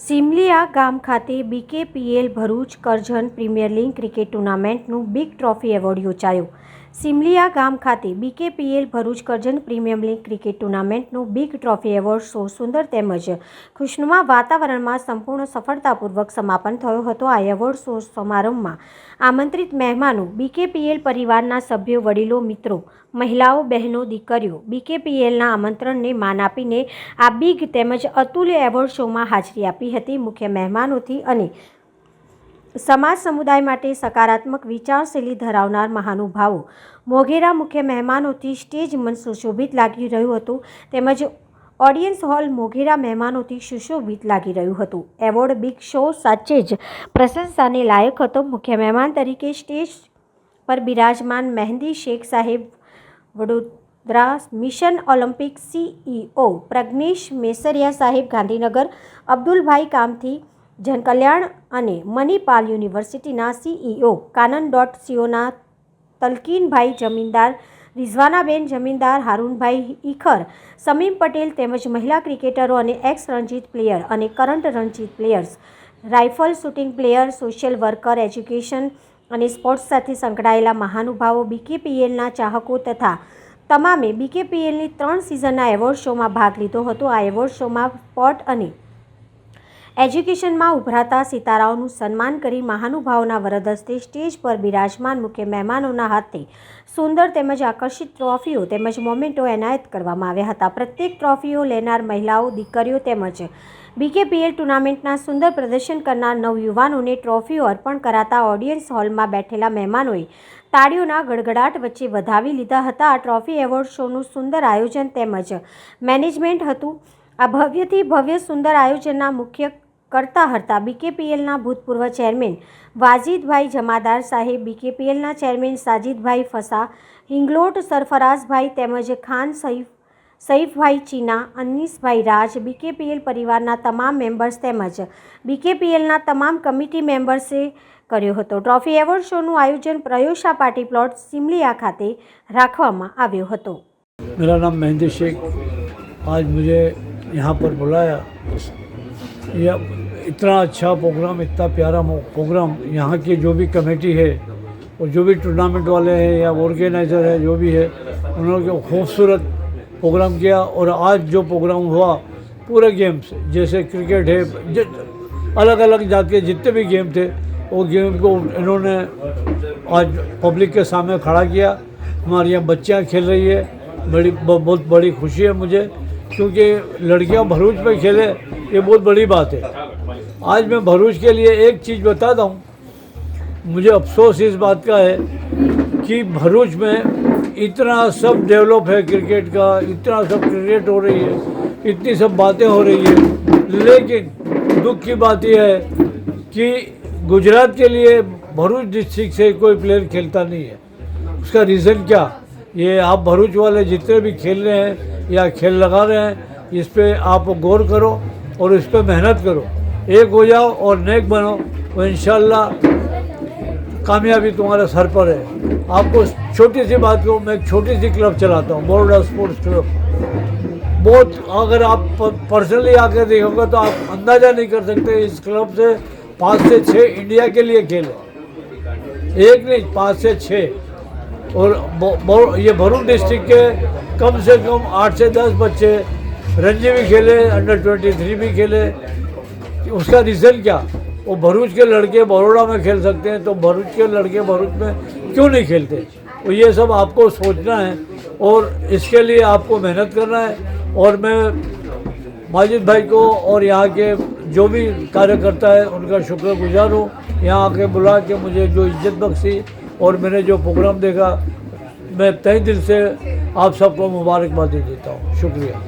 સિમલિયા ગામ ખાતે BKPL Bharuch Karjan premier league cricket ટુર્નામેન્ટનું big trophy award યોજાયો. સિમલિયા ગામ ખાતે BKPL Bharuch Karjan premium league cricket ટુર્નામેન્ટનું big trophy award show સુંદર તેમજ ખુશનુમા વાતાવરણમાં સંપૂર્ણ સફળતાપૂર્વક સમાપન થયો હતો. આ એવોર્ડ શો સમારંભમાં આમંત્રિત મહેમાનો બીકેપીએલ પરિવારના સભ્યો, વડીલો, મિત્રો, મહિલાઓ, બહેનો, દીકરીઓ બીકેપીએલના આમંત્રણને માન આપીને આ બિગ તેમજ અતુલ્ય એવોર્ડ શોમાં હાજરી આપી હતી. મુખ્ય મહેમાનોથી અને સમાજ સમુદાય માટે સકારાત્મક વિચારશૈલી ધરાવનાર મહાનુભાવો. મોઘેરા મુખ્ય મહેમાનોથી સ્ટેજ મંચ સુશોભિત લાગી રહ્યું હતું. તેમજ ઓડિયન્સ હોલ મોઘેરા મહેમાનોથી સુશોભિત લાગી રહ્યું હતું. એવોર્ડ, બિગ શો સાચે જ પ્રશંસાને લાયક હતો મુખ્ય મહેમાન તરીકે સ્ટેજ પર બિરાજમાન મહેંદી શેખ સાહેબ, Vadodara mission olympic CEO Pragnesh Mesariya સાહેબ, ગાંધીનગર અબ્દુલભાઈ કામથી જનકલ્યાણ અને મણિપાલ યુનિવર્સિટીના સીઈઓ કાનન ડોટ સીઓના તલકીનભાઈ જમીનદાર, રિઝવાનાબેન જમીનદાર, હારૂનભાઈ ઈખર, સમીમ પટેલ તેમજ મહિલા ક્રિકેટરો અને એક્સ રણજીત પ્લેયર અને current Ranji players, rifle shooting player, social worker, education અને સ્પોર્ટ્સ સાથે સંકળાયેલા મહાનુભાવો બીકેપીએલના ચાહકો તથા તમામે બીકેપીએલની ત્રણ સિઝનના એવોર્ડ શોમાં ભાગ લીધો હતો. આ એવોર્ડ શોમાં સ્પોર્ટ અને એજ્યુકેશનમાં ઉભરાતા સિતારાઓનું સન્માન કરી મહાનુભાવોના વરદ હસ્તે સ્ટેજ પર બિરાજમાન મુખ્ય મહેમાનોના હાથે સુંદર તેમજ આકર્ષિત ટ્રોફીઓ તેમજ મોમેન્ટો એનાયત કરવામાં આવ્યા હતા. પ્રત્યેક ટ્રોફીઓ લેનાર મહિલાઓ, દીકરીઓ તેમજ બીકેપીએલ ટુર્નામેન્ટના સુંદર પ્રદર્શન કરનાર નવયુવાનોને ટ્રોફીઓ અર્પણ કરાતા ઓડિયન્સ હોલમાં બેઠેલા મહેમાનોએ તાળીઓના ગડગડાટ વચ્ચે વધાવી લીધા હતા. આ ટ્રોફી એવોર્ડ શોનું સુંદર આયોજન તેમજ મેનેજમેન્ટ હતું. આ ભવ્યથી ભવ્ય સુંદર આયોજનના મુખ્ય કરતા હતા બીકેપીએલના ભૂતપૂર્વ ચેરમેન વાજીદભાઈ જમાદાર સાહેબ બીકેપીએલના ચેરમેન સાજીદભાઈ ફસા, હિંગલોટ સરફરાઝભાઈ તેમજ ખાન સૈફ, સૈફભાઈ ચીના, અનીસભાઈ રાજ બીકેપીએલ પરિવારના તમામ મેમ્બર્સ તેમજ બીકેપીએલના તમામ કમિટી મેમ્બર્સે કર્યો હતો. ટ્રોફી એવોર્ડ શોનું આયોજન પ્રયોશા પાર્ટી પ્લોટ સિમલિયા ખાતે રાખવામાં આવ્યો હતો. یہاں پر بلایا۔ یا اتنا اچھا پروگرام، اتنا پیارا پروگرام یہاں کی جو بھی کمیٹی ہے اور جو بھی ٹورنامنٹ والے ہیں یا آرگنائزر ہے جو بھی ہے، انہوں نے خوبصورت پروگرام کیا اور آج جو پروگرام ہوا پورے گیمس جیسے کرکٹ ہے الگ الگ جات کے جتنے بھی گیم تھے، وہ گیم کو انہوں نے آج پبلک کے سامنے کھڑا کیا۔ ہمارے یہاں بچیاں کھیل رہی ہے بڑی، بہت بڑی خوشی ہے مجھے۔ کیونکہ لڑکیاں بھروچ میں کھیلے یہ بہت بڑی بات ہے۔ آج میں بھروچ کے لیے ایک چیز بتاتا ہوں مجھے افسوس اس بات کا ہے کہ بھروچ میں اتنا سب ڈیولپ ہے کرکٹ کا، اتنا سب کرکٹ ہو رہی ہے، اتنی سب باتیں ہو رہی ہے لیکن دکھ کی بات یہ ہے کہ گجرات کے لیے بھروچ ڈسٹرکٹ سے کوئی پلیئر کھیلتا نہیں ہے۔ اس کا ریزن کیا؟ یہ آپ بھروچ والے جتنے بھی کھیل رہے ہیں یا کھیل لگا رہے ہیں، اس پہ آپ غور کرو اور اس پہ محنت کرو۔ ایک ہو جاؤ اور نیک بنو۔ تو انشاءاللہ کامیابی تمہارے سر پر ہے۔ آپ کو چھوٹی سی بات کو میں ایک چھوٹی سی کلب چلاتا ہوں بورڈا اسپورٹس کلب۔ بہت اگر آپ پرسنلی آ کے دیکھو گے تو آپ اندازہ نہیں کر سکتے اس کلب سے پانچ سے چھ انڈیا کے لیے کھیلے ایک نہیں، پانچ سے چھ۔ اور یہ بھرون ڈسٹرکٹ کے کم سے کم آٹھ سے دس بچے رنجی بھی کھیلے انڈر ٹوینٹی تھری بھی کھیلے۔ اس کا ریزن کیا؟ وہ بھروچ کے لڑکے بروڑا میں کھیل سکتے ہیں، تو بھروچ کے لڑکے بھروچ میں کیوں نہیں کھیلتے؟ وہ یہ سب آپ کو سوچنا ہے اور اس کے لیے آپ کو محنت کرنا ہے۔ اور میں ماجد بھائی کو اور یہاں کے جو بھی کاریہ کرتا ہے، ان کا شکر گزار ہوں۔ یہاں آ کے بلا کے مجھے جو عزت بخشی और मैंने जो प्रोग्राम देखा मैं तय दिल से आप सबको मुबारकबादी देता हूँ शुक्रिया